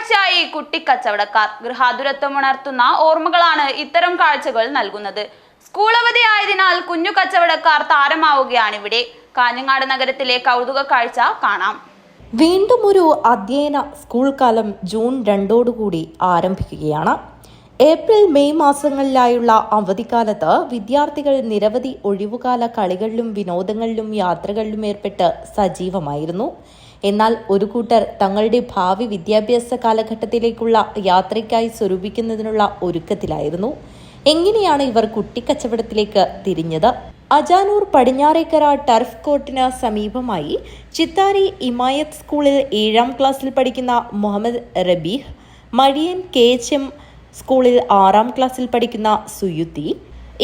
കാഴ്ചയായി കുട്ടിക്കച്ചവടക്കാർ ഗൃഹാതുരത്വം ഉണർത്തുന്ന ഓർമ്മകളാണ് ഇത്തരം കാഴ്ചകൾ നൽകുന്നത്. സ്കൂൾ അവധി ആയതിനാൽ കുഞ്ഞു കച്ചവടക്കാർ താരമാവുകയാണ് ഇവിടെ. കാഞ്ഞങ്ങാട് നഗരത്തിലെ കൗതുക കാഴ്ച കാണാം. വീണ്ടും ഒരു അധ്യയന സ്കൂൾ കാലം ജൂൺ രണ്ടോടുകൂടി ആരംഭിക്കുകയാണ്. ഏപ്രിൽ മെയ് മാസങ്ങളിലായുള്ള അവധിക്കാലത്ത് വിദ്യാർത്ഥികൾ നിരവധി ഒഴിവുകാല കളികളിലും വിനോദങ്ങളിലും യാത്രകളിലും ഏർപ്പെട്ട് സജീവമായിരുന്നു. എന്നാൽ ഒരു കൂട്ടർ തങ്ങളുടെ ഭാവി വിദ്യാഭ്യാസ കാലഘട്ടത്തിലേക്കുള്ള യാത്രയ്ക്കായി സ്വരൂപിക്കുന്നതിനുള്ള ഒരുക്കത്തിലായിരുന്നു. എങ്ങനെയാണ് ഇവർ കുട്ടിക്കച്ചവടത്തിലേക്ക് തിരിഞ്ഞത്? അജാനൂർ പടിഞ്ഞാറേക്കര ടർഫ് കോർട്ടിന് സമീപമായി ചിത്താരി ഇമായത്ത് സ്കൂളിൽ ഏഴാം ക്ലാസ്സിൽ പഠിക്കുന്ന Muhammad Rabeeh Mazhiyan K H M സ്കൂളിൽ ആറാം ക്ലാസ്സിൽ പഠിക്കുന്ന സുയുത്തി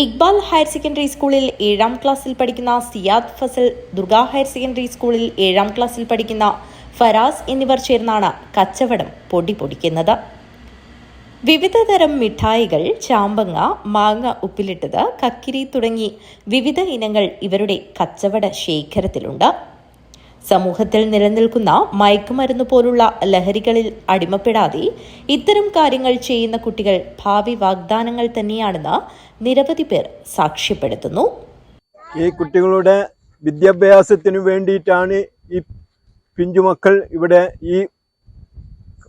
ഇക്ബാൽ ഹയർ സെക്കൻഡറി സ്കൂളിൽ ഏഴാം ക്ലാസ്സിൽ പഠിക്കുന്ന സിയാദ് ഫസൽ ദുർഗ ഹയർ സെക്കൻഡറി സ്കൂളിൽ ഏഴാം ക്ലാസ്സിൽ പഠിക്കുന്ന ഫരാസ് എന്നിവർ ചേർന്നാണ് കച്ചവടം പൊടി പൊടിക്കുന്നത്. വിവിധ തരം മിഠായികൾ ചാമ്പങ്ങ മാങ്ങ ഉപ്പിലിട്ടത് കക്കിരി തുടങ്ങി വിവിധ ഇനങ്ങൾ ഇവരുടെ കച്ചവട ശേഖരത്തിലുണ്ട്. സമൂഹത്തിൽ നിലനിൽക്കുന്ന മയക്കുമരുന്ന് പോലുള്ള ലഹരികളിൽ അടിമപ്പെടാതെ ഇത്തരം കാര്യങ്ങൾ ചെയ്യുന്ന കുട്ടികൾ ഭാവി വാഗ്ദാനങ്ങൾ തന്നെയാണെന്ന് നിരവധി പേർ സാക്ഷ്യപ്പെടുത്തുന്നു. ഈ കുട്ടികളുടെ വിദ്യാഭ്യാസത്തിനു വേണ്ടിയിട്ടാണ് ഈ പിഞ്ചുമക്കൾ ഇവിടെ ഈ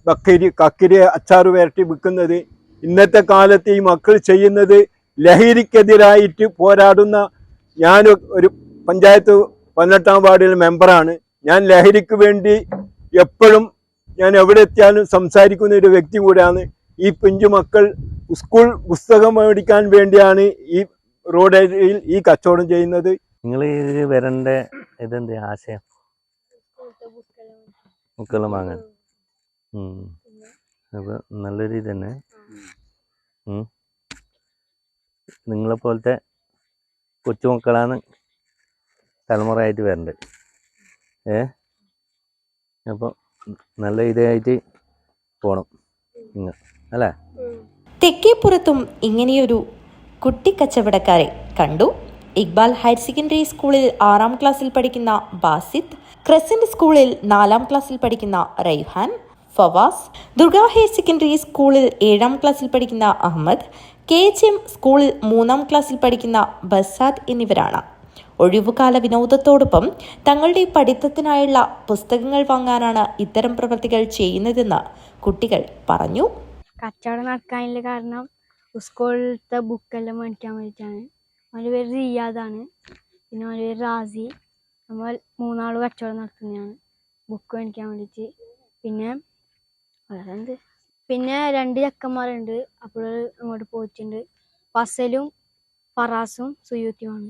കക്കിരി കക്കിരി അച്ചാർ വരട്ടി വിൽക്കുന്നത്. ഇന്നത്തെ കാലത്ത് ഈ മക്കൾ ചെയ്യുന്നത് ലഹരിക്കെതിരായിട്ട് പോരാടുന്ന ഞാൻ ഒരു പഞ്ചായത്ത് പതിനെട്ടാം വാർഡിലെ മെമ്പറാണ്. ഞാൻ ലഹരിക്ക് വേണ്ടി എപ്പോഴും ഞാൻ എവിടെ എത്തിയാലും സംസാരിക്കുന്ന ഒരു വ്യക്തി കൂടെയാണ്. ഈ പിഞ്ചു മക്കൾ സ്കൂൾ പുസ്തകം മേടിക്കാൻ വേണ്ടിയാണ് ഈ റോഡ് ഏരിയയിൽ ഈ കച്ചവടം ചെയ്യുന്നത്. നിങ്ങൾ വരണ്ട ഇതെന്ത് ആശയം? ബുക്കെല്ലാം വാങ്ങാൻ. അപ്പൊ നല്ലൊരു ഇത് തന്നെ നിങ്ങളെപ്പോലത്തെ നിങ്ങളെ പോലത്തെ കൊച്ചുമക്കളാണ് തലമുറയായിട്ട് വരേണ്ടത് ഏ? അപ്പോൾ നല്ല ഇതായിട്ട് പോണം നിങ്ങൾ അല്ലേ? തെക്കേപ്പുറത്തും ഇങ്ങനെയൊരു കുട്ടിക്കച്ചവടക്കാരെ കണ്ടു. ഇക്ബാൽ ഹയർ സെക്കൻഡറി സ്കൂളിൽ ആറാം ക്ലാസ്സിൽ പഠിക്കുന്ന ബാസിത് ക്രസന്റ് സ്കൂളിൽ നാലാം ക്ലാസ്സിൽ പഠിക്കുന്ന റൈഹാൻ ഫവാസ് ദുർഗ ഹയർ സെക്കൻഡറി സ്കൂളിൽ ഏഴാം ക്ലാസ്സിൽ പഠിക്കുന്ന അഹമ്മദ് കെ എച്ച് എം സ്കൂളിൽ മൂന്നാം ക്ലാസ്സിൽ പഠിക്കുന്ന ബസാദ് എന്നിവരാണ്. ഒഴിവുകാല വിനോദത്തോടൊപ്പം തങ്ങളുടെ പഠിത്തത്തിനായുള്ള പുസ്തകങ്ങൾ വാങ്ങാനാണ് ഇത്തരം പ്രവൃത്തികൾ ചെയ്യുന്നതെന്ന് കുട്ടികൾ പറഞ്ഞു. കച്ചവടം നടക്കാനുള്ള കാരണം സ്കൂളിലത്തെ ബുക്കെല്ലാം മേടിക്കാൻ വേണ്ടിയിട്ടാണ്. അവന്റെ പേര് റിയാദാണ്. പിന്നെ അവന്റെ പേര് റാസി. നമ്മൾ മൂന്നാൾ കച്ചവടം നടത്തുന്നതാണ്. ബുക്ക് മേടിക്കാൻ വേണ്ടിയിട്ട്. പിന്നെ വേറെ എന്ത് പിന്നെ രണ്ട് ചെക്കന്മാരുണ്ട്. അപ്പോൾ അങ്ങോട്ട് പോയിട്ടുണ്ട്. ഫസലും ഫറാസും സുയൂത്തിയുമാണ്.